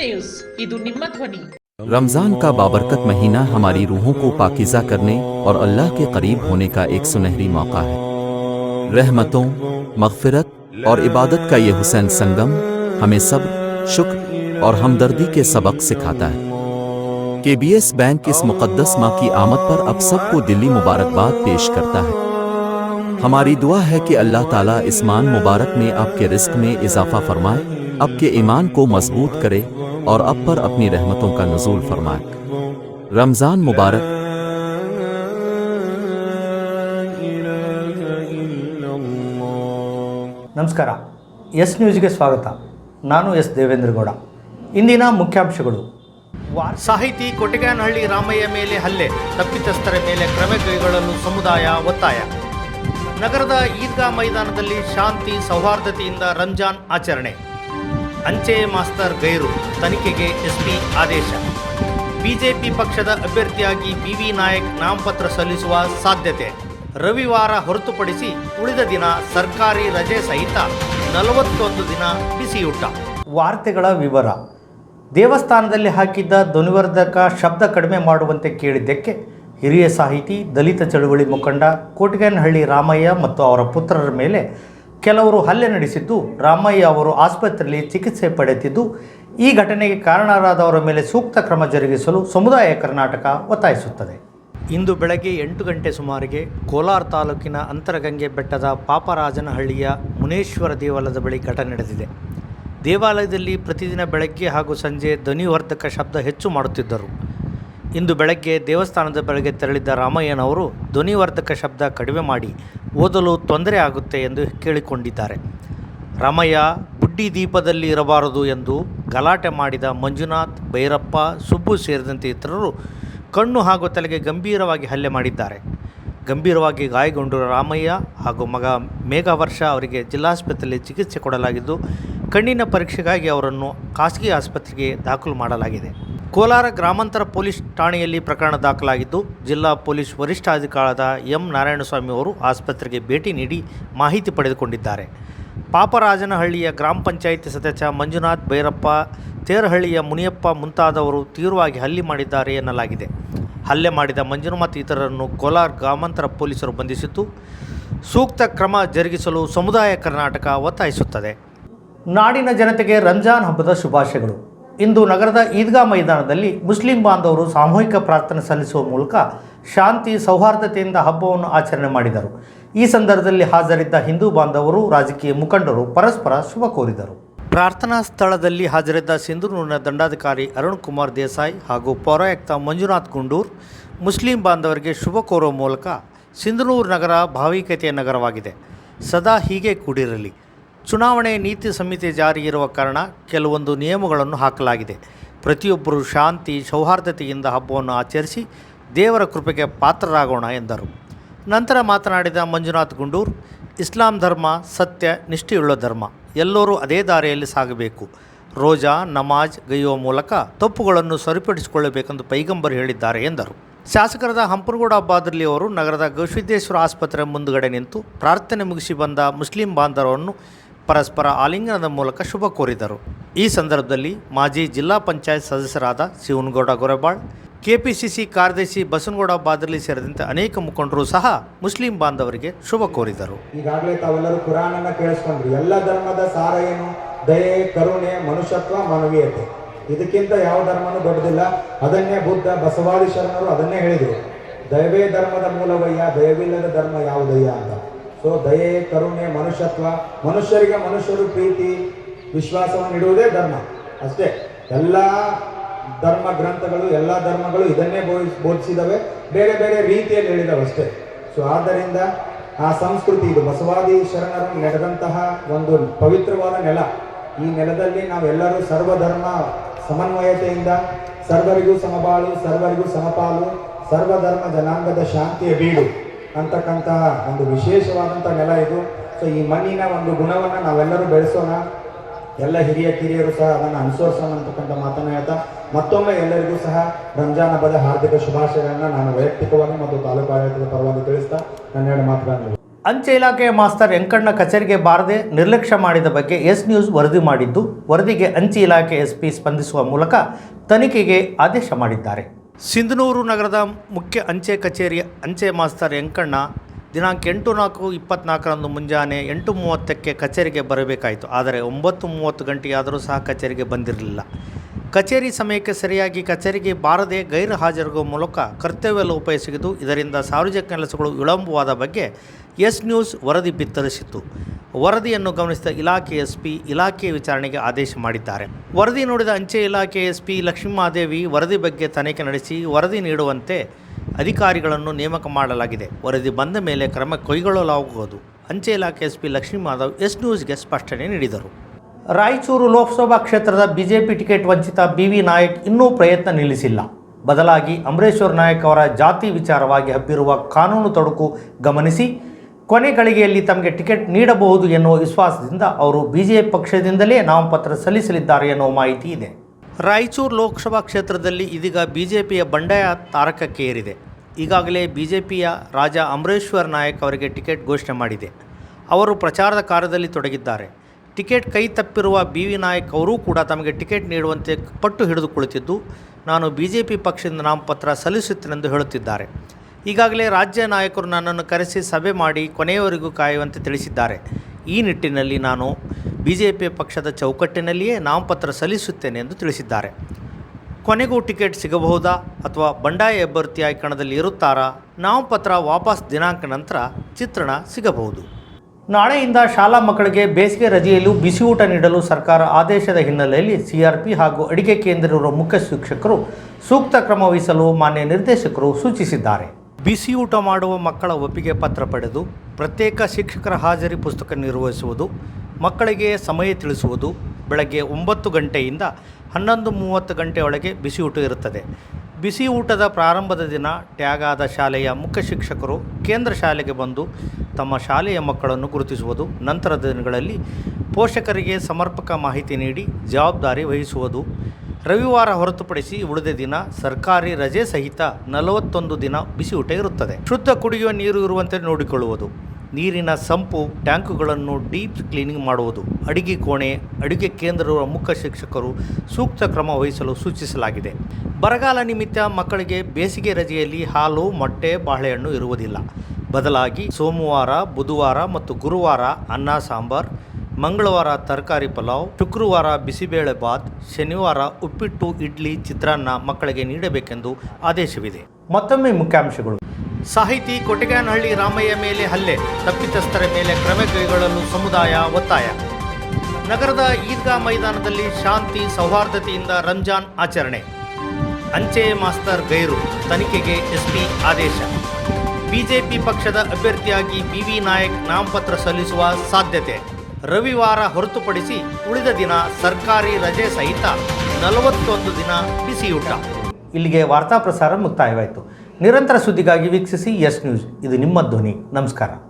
نیوز عید رمضان کا بابرکت مہینہ ہماری روحوں کو پاکیزہ کرنے اور اللہ کے قریب ہونے کا ایک سنہری موقع ہے۔ رحمتوں، مغفرت اور عبادت کا یہ حسین سنگم ہمیں سب شکر اور ہمدردی کے سبق سکھاتا ہے۔ کے بی ایس بینک اس مقدس ماہ کی آمد پر اب سب کو دلی مبارکباد پیش کرتا ہے۔ ہماری دعا ہے کہ اللہ تعالیٰ اسمان مبارک میں آپ کے رزق میں اضافہ فرمائے، آپ کے ایمان کو مضبوط کرے और अब पर अपनी रहमतों का नजूल फरमाए रमजान मुबारक ನಮಸ್ಕಾರ ಎಸ್ ನ್ಯೂಸ್ಗೆ ಸ್ವಾಗತ ನಾನು ಎಸ್ ದೇವೇಂದ್ರಗೌಡ ಇಂದಿನ ಮುಖ್ಯಾಂಶಗಳು ವಾರ್ ಸಾಹಿತಿ ಕೊಟ್ಟಿಗೇನಹಳ್ಳಿ ರಾಮಯ್ಯ ಮೇಲೆ ಹಲ್ಲೆ ತಪ್ಪಿತಸ್ಥರ ಮೇಲೆ ಕ್ರಮ ಕೈಗೊಳ್ಳಲು ಸಮುದಾಯ ಒತ್ತಾಯ ನಗರದ ಈದ್ಗಾ ಮೈದಾನದಲ್ಲಿ ಶಾಂತಿ ಸೌಹಾರ್ದತೆಯಿಂದ ರಂಜಾನ್ ಆಚರಣೆ ಅಂಚೆ ಮಾಸ್ತರ್ ಗೈರು ತನಿಖೆಗೆ ಎಸ್ಪಿ ಆದೇಶ. ಬಿಜೆಪಿ ಪಕ್ಷದ ಅಭ್ಯರ್ಥಿಯಾಗಿ ಬಿವಿ ನಾಯಕ್ ನಾಮಪತ್ರ ಸಲ್ಲಿಸುವ ಸಾಧ್ಯತೆ. ರವಿವಾರ ಹೊರತುಪಡಿಸಿ ಉಳಿದ ದಿನ ಸರ್ಕಾರಿ ರಜೆ ಸಹಿತ ನಲವತ್ತೊಂದು ದಿನ ಬಿಸಿಯೂಟ. ವಾರ್ತೆಗಳ ವಿವರ. ದೇವಸ್ಥಾನದಲ್ಲಿ ಹಾಕಿದ್ದ ಧ್ವನಿವರ್ಧಕ ಶಬ್ದ ಕಡಿಮೆ ಮಾಡುವಂತೆ ಕೇಳಿದ್ದಕ್ಕೆ ಹಿರಿಯ ಸಾಹಿತಿ ದಲಿತ ಚಳುವಳಿ ಮುಖಂಡ ಕೋಟಗೇನಹಳ್ಳಿ ರಾಮಯ್ಯ ಮತ್ತು ಅವರ ಪುತ್ರರ ಮೇಲೆ ಕೆಲವರು ಹಲ್ಲೆ ನಡೆಸಿದ್ದು, ರಾಮಯ್ಯ ಅವರು ಆಸ್ಪತ್ರೆಯಲ್ಲಿ ಚಿಕಿತ್ಸೆ ಪಡೆಯುತ್ತಿದ್ದು ಈ ಘಟನೆಗೆ ಕಾರಣರಾದವರ ಮೇಲೆ ಸೂಕ್ತ ಕ್ರಮ ಜರುಗಿಸಲು ಸಮುದಾಯ ಕರ್ನಾಟಕ ಒತ್ತಾಯಿಸುತ್ತದೆ. ಇಂದು ಬೆಳಗ್ಗೆ ಎಂಟು ಗಂಟೆ ಸುಮಾರಿಗೆ ಕೋಲಾರ ತಾಲೂಕಿನ ಅಂತರಗಂಗೆ ಬೆಟ್ಟದ ಪಾಪರಾಜನಹಳ್ಳಿಯ ಮುನೇಶ್ವರ ದೇವಾಲಯದ ಬಳಿ ಘಟನೆ ನಡೆದಿದೆ. ದೇವಾಲಯದಲ್ಲಿ ಪ್ರತಿದಿನ ಬೆಳಗ್ಗೆ ಹಾಗೂ ಸಂಜೆ ಧ್ವನಿವರ್ಧಕ ಶಬ್ದ ಹೆಚ್ಚು ಮಾಡುತ್ತಿದ್ದರು. ಇಂದು ಬೆಳಗ್ಗೆ ದೇವಸ್ಥಾನದ ಬೆಳಗ್ಗೆ ತೆರಳಿದ್ದ ರಾಮಯ್ಯನವರು ಧ್ವನಿವರ್ಧಕ ಶಬ್ದ ಕಡಿಮೆ ಮಾಡಿ ಓದಲು ತೊಂದರೆ ಆಗುತ್ತೆ ಎಂದು ಕೇಳಿಕೊಂಡಿದ್ದಾರೆ. ರಾಮಯ್ಯ, ಬುಡ್ಡಿ ದೀಪದಲ್ಲಿ ಇರಬಾರದು ಎಂದು ಗಲಾಟೆ ಮಾಡಿದ ಮಂಜುನಾಥ್, ಭೈರಪ್ಪ, ಸುಬ್ಬು ಸೇರಿದಂತೆ ಇತರರು ಕಣ್ಣು ಹಾಗೂ ತಲೆಗೆ ಗಂಭೀರವಾಗಿ ಹಲ್ಲೆ ಮಾಡಿದ್ದಾರೆ. ಗಂಭೀರವಾಗಿ ಗಾಯಗೊಂಡಿರುವ ರಾಮಯ್ಯ ಹಾಗೂ ಮಗ ಮೇಘವರ್ಷ ಅವರಿಗೆ ಜಿಲ್ಲಾಸ್ಪತ್ರೆಯಲ್ಲಿ ಚಿಕಿತ್ಸೆ ಕೊಡಲಾಗಿದ್ದು, ಕಣ್ಣಿನ ಪರೀಕ್ಷೆಗಾಗಿ ಅವರನ್ನು ಖಾಸಗಿ ಆಸ್ಪತ್ರೆಗೆ ದಾಖಲು ಮಾಡಲಾಗಿದೆ. ಕೋಲಾರ ಗ್ರಾಮಾಂತರ ಪೊಲೀಸ್ ಠಾಣೆಯಲ್ಲಿ ಪ್ರಕರಣ ದಾಖಲಾಗಿದ್ದು, ಜಿಲ್ಲಾ ಪೊಲೀಸ್ ವರಿಷ್ಠಾಧಿಕಾರದ ಎಂ. ನಾರಾಯಣಸ್ವಾಮಿ ಅವರು ಆಸ್ಪತ್ರೆಗೆ ಭೇಟಿ ನೀಡಿ ಮಾಹಿತಿ ಪಡೆದುಕೊಂಡಿದ್ದಾರೆ. ಪಾಪರಾಜನಹಳ್ಳಿಯ ಗ್ರಾಮ ಪಂಚಾಯಿತಿ ಸದಸ್ಯ ಮಂಜುನಾಥ್ ಭೈರಪ್ಪ, ತೇರಹಳ್ಳಿಯ ಮುನಿಯಪ್ಪ ಮುಂತಾದವರು ತೀವ್ರವಾಗಿ ಹಲ್ಲೆ ಮಾಡಿದ್ದಾರೆ ಎನ್ನಲಾಗಿದೆ. ಹಲ್ಲೆ ಮಾಡಿದ ಮಂಜುನಾಥ್ ಇತರರನ್ನು ಕೋಲಾರ ಗ್ರಾಮಾಂತರ ಪೊಲೀಸರು ಬಂಧಿಸಿದ್ದು, ಸೂಕ್ತ ಕ್ರಮ ಜರುಗಿಸಲು ಸಮುದಾಯ ಕರ್ನಾಟಕ ಒತ್ತಾಯಿಸುತ್ತದೆ. ನಾಡಿನ ಜನತೆಗೆ ರಂಜಾನ್ ಹಬ್ಬದ ಶುಭಾಶಯಗಳು. ಇಂದು ನಗರದ ಈದ್ಗಾ ಮೈದಾನದಲ್ಲಿ ಮುಸ್ಲಿಂ ಬಾಂಧವರು ಸಾಮೂಹಿಕ ಪ್ರಾರ್ಥನೆ ಸಲ್ಲಿಸುವ ಮೂಲಕ ಶಾಂತಿ ಸೌಹಾರ್ದತೆಯಿಂದ ಹಬ್ಬವನ್ನು ಆಚರಣೆ ಮಾಡಿದರು. ಈ ಸಂದರ್ಭದಲ್ಲಿ ಹಾಜರಿದ್ದ ಹಿಂದೂ ಬಾಂಧವರು, ರಾಜಕೀಯ ಮುಖಂಡರು ಪರಸ್ಪರ ಶುಭ ಕೋರಿದರು. ಪ್ರಾರ್ಥನಾ ಸ್ಥಳದಲ್ಲಿ ಹಾಜರಿದ್ದ ಸಿಂಧೂರಿನ ದಂಡಾಧಿಕಾರಿ ಅರುಣ್ ಕುಮಾರ್ ದೇಸಾಯಿ ಹಾಗೂ ಪೌರಾಯುಕ್ತ ಮಂಜುನಾಥ್ ಗುಂಡೂರ್ ಮುಸ್ಲಿಂ ಬಾಂಧವರಿಗೆ ಶುಭ ಕೋರುವ ಮೂಲಕ ಸಿಂಧನೂರು ನಗರ ಭಾವೈಕ್ಯತೆಯ ನಗರವಾಗಿದೆ. ಸದಾ ಹೀಗೆ ಕೂಡಿರಲಿ. ಚುನಾವಣೆ ನೀತಿ ಸಂಹಿತೆ ಜಾರಿ ಇರುವ ಕಾರಣ ಕೆಲವೊಂದು ನಿಯಮಗಳನ್ನು ಹಾಕಲಾಗಿದೆ. ಪ್ರತಿಯೊಬ್ಬರು ಶಾಂತಿ, ಸೌಹಾರ್ದತೆಯಿಂದ ಹಬ್ಬವನ್ನು ಆಚರಿಸಿ ದೇವರ ಕೃಪೆಗೆ ಪಾತ್ರರಾಗೋಣ ಎಂದರು. ನಂತರ ಮಾತನಾಡಿದ ಮಂಜುನಾಥ್ ಗುಂಡೂರ್, ಇಸ್ಲಾಂ ಧರ್ಮ ಸತ್ಯ, ನಿಷ್ಠೆಯುಳ್ಳ ಧರ್ಮ. ಎಲ್ಲರೂ ಅದೇ ದಾರಿಯಲ್ಲಿ ಸಾಗಬೇಕು. ರೋಜಾ, ನಮಾಜ್ ಗೈಯುವ ಮೂಲಕ ತಪ್ಪುಗಳನ್ನು ಸರಿಪಡಿಸಿಕೊಳ್ಳಬೇಕೆಂದು ಪೈಗಂಬರ್ ಹೇಳಿದ್ದಾರೆ ಎಂದರು. ಶಾಸಕರಾದ ಹಂಪನಗೌಡ ಬಾದ್ರಲಿ ಅವರು ನಗರದ ಗವಿಸಿದ್ದೇಶ್ವರ ಆಸ್ಪತ್ರೆ ಮುಂದುಗಡೆ ನಿಂತು ಪ್ರಾರ್ಥನೆ ಮುಗಿಸಿ ಬಂದ ಮುಸ್ಲಿಂ ಬಾಂಧವರನ್ನು ಪರಸ್ಪರ ಆಲಿಂಗನದ ಮೂಲಕ ಶುಭ ಕೋರಿದರು. ಈ ಸಂದರ್ಭದಲ್ಲಿ ಮಾಜಿ ಜಿಲ್ಲಾ ಪಂಚಾಯತ್ ಸದಸ್ಯರಾದ ಶಿವನಗೌಡ ಗೊರೆಬಾಳ್, ಕೆಪಿಸಿಸಿ ಕಾರ್ಯದರ್ಶಿ ಬಸನಗೌಡ ಬಾದರ್ಲಿ ಸೇರಿದಂತೆ ಅನೇಕ ಮುಖಂಡರು ಸಹ ಮುಸ್ಲಿಂ ಬಾಂಧವರಿಗೆ ಶುಭ ಕೋರಿದರು. ಈಗಾಗಲೇ ತಾವೆಲ್ಲರೂ ಕುರಾನನ್ನ ಕೇಳಿಸ್ಕೊಂಡ್ರಿ. ಎಲ್ಲ ಧರ್ಮದ ಸಾರ ಏನು? ದಯೆ, ಕರುಣೆ, ಮನುಷ್ಯತ್ವ, ಮಾನವೀಯತೆ. ಇದಕ್ಕಿಂತ ಯಾವ ಧರ್ಮನೂ ದೊಡ್ಡದಿಲ್ಲ. ಅದನ್ನೇ ಬುದ್ಧ, ಬಸವಾದಿ ಶರಣರು ಅದನ್ನೇ ಹೇಳಿದರು. ದಯವೇ ಧರ್ಮದ ಮೂಲವಯ್ಯ, ದಯವಿಲ್ಲದ ಧರ್ಮ ಯಾವುದಯ್ಯ ಅಂತ. ಸೊ ದಯೆ, ಕರುಣೆ, ಮನುಷ್ಯತ್ವ, ಮನುಷ್ಯರಿಗೆ ಮನುಷ್ಯರು ಪ್ರೀತಿ, ವಿಶ್ವಾಸವನ್ನು ನೀಡುವುದೇ ಧರ್ಮ. ಅಷ್ಟೇ, ಎಲ್ಲ ಧರ್ಮ ಗ್ರಂಥಗಳು, ಎಲ್ಲ ಧರ್ಮಗಳು ಇದನ್ನೇ ಬೋಧಿಸ್, ಬೋಧಿಸಿದವೆ, ಬೇರೆ ಬೇರೆ ರೀತಿಯಲ್ಲಿ ಹೇಳಿದವೆ ಅಷ್ಟೇ. ಸೊ ಆದ್ದರಿಂದ ಆ ಸಂಸ್ಕೃತಿ ಇದು. ಬಸವಾದಿ ಶರಣರು ನಡೆದಂತಹ ಒಂದು ಪವಿತ್ರವಾದ ನೆಲ. ಈ ನೆಲದಲ್ಲಿ ನಾವೆಲ್ಲರೂ ಸರ್ವಧರ್ಮ ಸಮನ್ವಯತೆಯಿಂದ, ಸರ್ವರಿಗೂ ಸಮಬಾಳು, ಸರ್ವರಿಗೂ ಸಮಪಾಲು, ಸರ್ವಧರ್ಮ ಜನಾಂಗದ ಶಾಂತಿಯ ಬೀಡು. ಅಂತಕ್ಕಂತಹ ಒಂದು ವಿಶೇಷವಾದಂಥ ನೆಲ ಇದು. ಸೊ ಈ ಮಣ್ಣಿನ ಒಂದು ಗುಣವನ್ನು ನಾವೆಲ್ಲರೂ ಬೆಳೆಸೋಣ. ಎಲ್ಲ ಹಿರಿಯ ಕಿರಿಯರು ಸಹ ಅದನ್ನು ಅನುಸರಿಸೋಣ ಅಂತಕ್ಕಂಥ ಮಾತನ್ನು ಹೇಳ್ತಾ, ಮತ್ತೊಮ್ಮೆ ಎಲ್ಲರಿಗೂ ಸಹ ರಂಜಾನ್ ಹಬ್ಬದ ಹಾರ್ದಿಕ ಶುಭಾಶಯಗಳನ್ನು ನಾನು ವೈಯಕ್ತಿಕವಾಗಿ ಮತ್ತು ತಾಲೂಕು ಆಡಳಿತದ ಪರವಾಗಿ ತಿಳಿಸ್ತಾ, ನನ್ನ ಎರಡು ಮಾತುಗಳನ್ನು ಅಂಚೆ ಇಲಾಖೆಯ ಮಾಸ್ತರ್ ವೆಂಕಣ್ಣ ಕಚೇರಿಗೆ ಬಾರದೆ ನಿರ್ಲಕ್ಷ್ಯ ಮಾಡಿದ ಬಗ್ಗೆ ಎಸ್ ನ್ಯೂಸ್ ವರದಿ ಮಾಡಿದ್ದು, ವರದಿಗೆ ಅಂಚೆ ಇಲಾಖೆ ಎಸ್ಪಿ ಸ್ಪಂದಿಸುವ ಮೂಲಕ ತನಿಖೆಗೆ ಆದೇಶ ಮಾಡಿದ್ದಾರೆ. ಸಿಂಧನೂರು ನಗರದ ಮುಖ್ಯ ಅಂಚೆ ಕಚೇರಿಯ ಅಂಚೆ ಮಾಸ್ತರ್ ವೆಂಕಣ್ಣ ದಿನಾಂಕ ಎಂಟು ನಾಲ್ಕು ಇಪ್ಪತ್ನಾಲ್ಕರಂದು ಮುಂಜಾನೆ ಎಂಟು ಮೂವತ್ತಕ್ಕೆ ಕಚೇರಿಗೆ ಬರಬೇಕಾಯಿತು. ಆದರೆ ಒಂಬತ್ತು ಮೂವತ್ತು ಗಂಟೆಯಾದರೂ ಸಹ ಕಚೇರಿಗೆ ಬಂದಿರಲಿಲ್ಲ. ಕಚೇರಿ ಸಮಯಕ್ಕೆ ಸರಿಯಾಗಿ ಕಚೇರಿಗೆ ಬಾರದೆ ಗೈರು ಹಾಜರಾಗುವ ಮೂಲಕ ಕರ್ತವ್ಯ ಲೋಪ ಎಸಗಿದ್ದು ಇದರಿಂದ ಸಾರ್ವಜನಿಕ ಕೆಲಸಗಳು ವಿಳಂಬವಾದ ಬಗ್ಗೆ ಎಸ್ ನ್ಯೂಸ್ ವರದಿ ಬಿತ್ತರಿಸಿತ್ತು. ವರದಿಯನ್ನು ಗಮನಿಸಿದ ಇಲಾಖೆ ಎಸ್ ಪಿ ಇಲಾಖೆ ವಿಚಾರಣೆಗೆ ಆದೇಶ ಮಾಡಿದ್ದಾರೆ. ವರದಿ ನೋಡಿದ ಅಂಚೆ ಇಲಾಖೆ ಎಸ್ ಪಿ ಲಕ್ಷ್ಮೀಮಾದೇವಿ ವರದಿ ಬಗ್ಗೆ ತನಿಖೆ ನಡೆಸಿ ವರದಿ ನೀಡುವಂತೆ ಅಧಿಕಾರಿಗಳನ್ನು ನೇಮಕ ಮಾಡಲಾಗಿದೆ. ವರದಿ ಬಂದ ಮೇಲೆ ಕ್ರಮ ಕೈಗೊಳ್ಳಲಾಗುವುದು. ಅಂಚೆ ಇಲಾಖೆ S P Lakshmi Madhav S ನ್ಯೂಸ್ಗೆ ಸ್ಪಷ್ಟನೆ ನೀಡಿದರು. ರಾಯಚೂರು ಲೋಕಸಭಾ ಕ್ಷೇತ್ರದ ಬಿಜೆಪಿ ಟಿಕೆಟ್ ವಂಚಿತ ಬಿ ವಿ ನಾಯಕ್ ಇನ್ನೂ ಪ್ರಯತ್ನ ನಿಲ್ಲಿಸಿಲ್ಲ. ಬದಲಾಗಿ ಅಮರೇಶ್ವರ್ ನಾಯಕ್ ಅವರ ಜಾತಿ ವಿಚಾರವಾಗಿ ಹಬ್ಬಿರುವ ಕಾನೂನು ತೊಡಕು ಗಮನಿಸಿ ಕೊನೆ ಗಳಿಗೆಯಲ್ಲಿ ತಮಗೆ ಟಿಕೆಟ್ ನೀಡಬಹುದು ಎನ್ನುವ ವಿಶ್ವಾಸದಿಂದ ಅವರು ಬಿಜೆಪಿ ಪಕ್ಷದಿಂದಲೇ ನಾಮಪತ್ರ ಸಲ್ಲಿಸಲಿದ್ದಾರೆ ಎನ್ನುವ ಮಾಹಿತಿ ಇದೆ. ರಾಯಚೂರು ಲೋಕಸಭಾ ಕ್ಷೇತ್ರದಲ್ಲಿ ಇದೀಗ ಬಿಜೆಪಿಯ ಬಂಡಾಯ ತಾರಕಕ್ಕೆ ಏರಿದೆ ಈಗಾಗಲೇ ಬಿಜೆಪಿಯ ರಾಜ ಅಮರೇಶ್ವರ್ ನಾಯಕ್ ಅವರಿಗೆ ಟಿಕೆಟ್ ಘೋಷಣೆ ಮಾಡಿದೆ. ಅವರು ಪ್ರಚಾರದ ಕಾರ್ಯದಲ್ಲಿ ತೊಡಗಿದ್ದಾರೆ. ಟಿಕೆಟ್ ಕೈ ತಪ್ಪಿರುವ ಬಿ ವಿ ನಾಯಕ್ ಅವರೂ ಕೂಡ ತಮಗೆ ಟಿಕೆಟ್ ನೀಡುವಂತೆ ಪಟ್ಟು ಹಿಡಿದುಕೊಳ್ಳುತ್ತಿದ್ದು ನಾನು ಬಿ ನಾನು ಬಿಜೆಪಿ ಪಕ್ಷದಿಂದ ನಾಮಪತ್ರ ಸಲ್ಲಿಸುತ್ತೇನೆಂದು ಹೇಳುತ್ತಿದ್ದಾರೆ. ಈಗಾಗಲೇ ರಾಜ್ಯ ನಾಯಕರು ನನ್ನನ್ನು ಕರೆಸಿ ಸಭೆ ಮಾಡಿ ಕೊನೆಯವರೆಗೂ ಕಾಯುವಂತೆ ತಿಳಿಸಿದ್ದಾರೆ. ಈ ನಿಟ್ಟಿನಲ್ಲಿ ನಾನು ಬಿಜೆಪಿ ಪಕ್ಷದ ಚೌಕಟ್ಟಿನಲ್ಲಿಯೇ ನಾಮಪತ್ರ ಸಲ್ಲಿಸುತ್ತೇನೆ ಎಂದು ತಿಳಿಸಿದ್ದಾರೆ. ಕೊನೆಗೂ ಟಿಕೆಟ್ ಸಿಗಬಹುದಾ ಅಥವಾ ಬಂಡಾಯ ಅಭ್ಯರ್ಥಿಯಾಗಿ ಕಣದಲ್ಲಿ ಇರುತ್ತಾರಾ? ನಾಮಪತ್ರ ವಾಪಸ್ ದಿನಾಂಕ ನಂತರ ಚಿತ್ರಣ ಸಿಗಬಹುದು. ನಾಳೆಯಿಂದ ಶಾಲಾ ಮಕ್ಕಳಿಗೆ ಬೇಸಿಗೆ ರಜೆಯಲ್ಲೂ ಬಿಸಿ ಊಟ ನೀಡಲು ಸರ್ಕಾರ ಆದೇಶದ ಹಿನ್ನೆಲೆಯಲ್ಲಿ ಸಿಆರ್ಪಿ ಹಾಗೂ ಅಡಿಗೆ ಕೇಂದ್ರ ಮುಖ್ಯ ಶಿಕ್ಷಕರು ಸೂಕ್ತ ಕ್ರಮ ವಹಿಸಲು ಮಾನ್ಯ ನಿರ್ದೇಶಕರು ಸೂಚಿಸಿದ್ದಾರೆ. ಬಿಸಿ ಊಟ ಮಾಡುವ ಮಕ್ಕಳ ಒಪ್ಪಿಗೆ ಪತ್ರ ಪಡೆದು ಪ್ರತ್ಯೇಕ ಶಿಕ್ಷಕರ ಹಾಜರಿ ಪುಸ್ತಕ ನಿರ್ವಹಿಸುವುದು, ಮಕ್ಕಳಿಗೆ ಸಮಯ ತಿಳಿಸುವುದು, ಬೆಳಗ್ಗೆ ಒಂಬತ್ತು ಗಂಟೆಯಿಂದ ಹನ್ನೊಂದು ಮೂವತ್ತು ಗಂಟೆಯೊಳಗೆ ಬಿಸಿ ಊಟ ಇರುತ್ತದೆ. ಬಿಸಿ ಊಟದ ಪ್ರಾರಂಭದ ದಿನ ಟ್ಯಾಗ್ ಶಾಲೆಯ ಮುಖ್ಯ ಶಿಕ್ಷಕರು ಕೇಂದ್ರ ಶಾಲೆಗೆ ಬಂದು ತಮ್ಮ ಶಾಲೆಯ ಮಕ್ಕಳನ್ನು ಗುರುತಿಸುವುದು, ನಂತರದ ದಿನಗಳಲ್ಲಿ ಪೋಷಕರಿಗೆ ಸಮರ್ಪಕ ಮಾಹಿತಿ ನೀಡಿ ಜವಾಬ್ದಾರಿ ವಹಿಸುವುದು ರವಿವಾರ ಹೊರತುಪಡಿಸಿ ಉಳಿದ ದಿನ ಸರ್ಕಾರಿ ರಜೆ ಸಹಿತ ನಲವತ್ತೊಂದು ದಿನ ಬಿಸಿ ಊಟ ಇರುತ್ತದೆ. ಶುದ್ಧ ಕುಡಿಯುವ ನೀರು ಇರುವಂತೆ ನೋಡಿಕೊಳ್ಳುವುದು. ನೀರಿನ ಸಂಪು, ಟ್ಯಾಂಕುಗಳನ್ನು ಡೀಪ್ ಕ್ಲೀನಿಂಗ್ ಮಾಡುವುದು. ಅಡಿಗೆ ಕೋಣೆ, ಅಡುಗೆ ಕೇಂದ್ರದ ಮುಖ್ಯ ಶಿಕ್ಷಕರು ಸೂಕ್ತ ಕ್ರಮ ವಹಿಸಲು ಸೂಚಿಸಲಾಗಿದೆ. ಬರಗಾಲ ನಿಮಿತ್ತ ಮಕ್ಕಳಿಗೆ ಬೇಸಿಗೆ ರಜೆಯಲ್ಲಿ ಹಾಲು, ಮೊಟ್ಟೆ, ಬಾಳೆಹಣ್ಣು ಇರುವುದಿಲ್ಲ. ಬದಲಾಗಿ ಸೋಮವಾರ, ಬುಧವಾರ ಮತ್ತು ಗುರುವಾರ ಅನ್ನ, ಸಾಂಬಾರ್ ಮಂಗಳವಾರ ತರಕಾರಿ ಪಲಾವ್ ಶುಕ್ರವಾರ ಬಿಸಿಬೇಳೆ ಬಾತ್ ಶನಿವಾರ ಉಪ್ಪಿಟ್ಟು ಇಡ್ಲಿ ಚಿತ್ರಾನ್ನ ಮಕ್ಕಳಿಗೆ ನೀಡಬೇಕೆಂದು ಆದೇಶವಿದೆ. ಮತ್ತೊಮ್ಮೆ ಮುಖ್ಯಾಂಶಗಳು. ಸಾಹಿತಿ ಕೊಟಗೇನಹಳ್ಳಿ ರಾಮಯ್ಯ ಮೇಲೆ ಹಲ್ಲೆ ತಪ್ಪಿತಸ್ಥರ ಮೇಲೆ ಕ್ರಮ ಕೈಗೊಳ್ಳಲು ಸಮುದಾಯ ಒತ್ತಾಯ. ನಗರದ ಈದ್ಗಾ ಮೈದಾನದಲ್ಲಿ ಶಾಂತಿ ಸೌಹಾರ್ದತೆಯಿಂದ ರಂಜಾನ್ ಆಚರಣೆ. ಅಂಚೆ ಮಾಸ್ತರ್ ಗೈರು ತನಿಖೆಗೆ ಎಸ್ಪಿ ಆದೇಶ. ಬಿಜೆಪಿ ಪಕ್ಷದ ಅಭ್ಯರ್ಥಿಯಾಗಿ ಬಿವಿ ನಾಯಕ್ ನಾಮಪತ್ರ ಸಲ್ಲಿಸುವ ಸಾಧ್ಯತೆ. ರವಿವಾರ ಹೊರತುಪಡಿಸಿ ಉಳಿದ ದಿನ ಸರ್ಕಾರಿ ರಜೆ ಸಹಿತ ನಲವತ್ತೊಂದು ದಿನ ಬಿಸಿಯೂಟ. ಇಲ್ಲಿಗೆ ವಾರ್ತಾ ಪ್ರಸಾರ ಮುಕ್ತಾಯವಾಯಿತು. ನಿರಂತರ ಸುದ್ದಿಗಾಗಿ ವೀಕ್ಷಿಸಿ ಎಸ್ ನ್ಯೂಸ್. ಇದು ನಿಮ್ಮ ಧ್ವನಿ. ನಮಸ್ಕಾರ.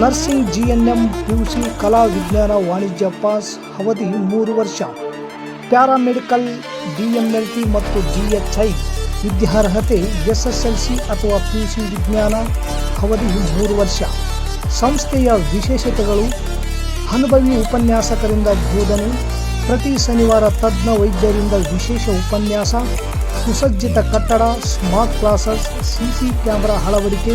ನರ್ಸಿಂಗ್ ಜಿಎನ್ಎಂ ಪಿಯುಸಿ ಕಲಾ ವಿಜ್ಞಾನ ವಾಣಿಜ್ಯ ಪಾಸ್ ಅವಧಿ ಮೂರು ವರ್ಷ ಪ್ಯಾರಾಮೆಡಿಕಲ್ ಡಿಎಂಎಲ್ಟಿ ಮತ್ತು ಡಿಎಚ್ಐ ವಿದ್ಯಾರ್ಹತೆ ಎಸ್ಎಸ್ಎಲ್ಸಿ ಅಥವಾ ಪಿಯುಸಿ ವಿಜ್ಞಾನ ಅವಧಿ ಮೂರು ವರ್ಷ ಸಂಸ್ಥೆಯ ವಿಶೇಷತೆಗಳು ಅನುಭವಿ ಉಪನ್ಯಾಸಕರಿಂದ ಬೋಧನೆ, ಪ್ರತಿ ಶನಿವಾರ ತಜ್ಞ ವೈದ್ಯರಿಂದ ವಿಶೇಷ ಉಪನ್ಯಾಸ, ಸುಸಜ್ಜಿತ ಕಟ್ಟಡ ಸ್ಮಾರ್ಟ್ ಕ್ಲಾಸಸ್ ಸಿಸಿ ಕ್ಯಾಮೆರಾ ಅಳವಡಿಕೆ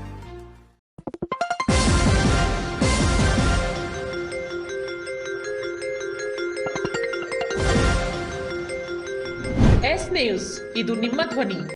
ಇದು ನಿಮ್ಮ ಧ್ವನಿ.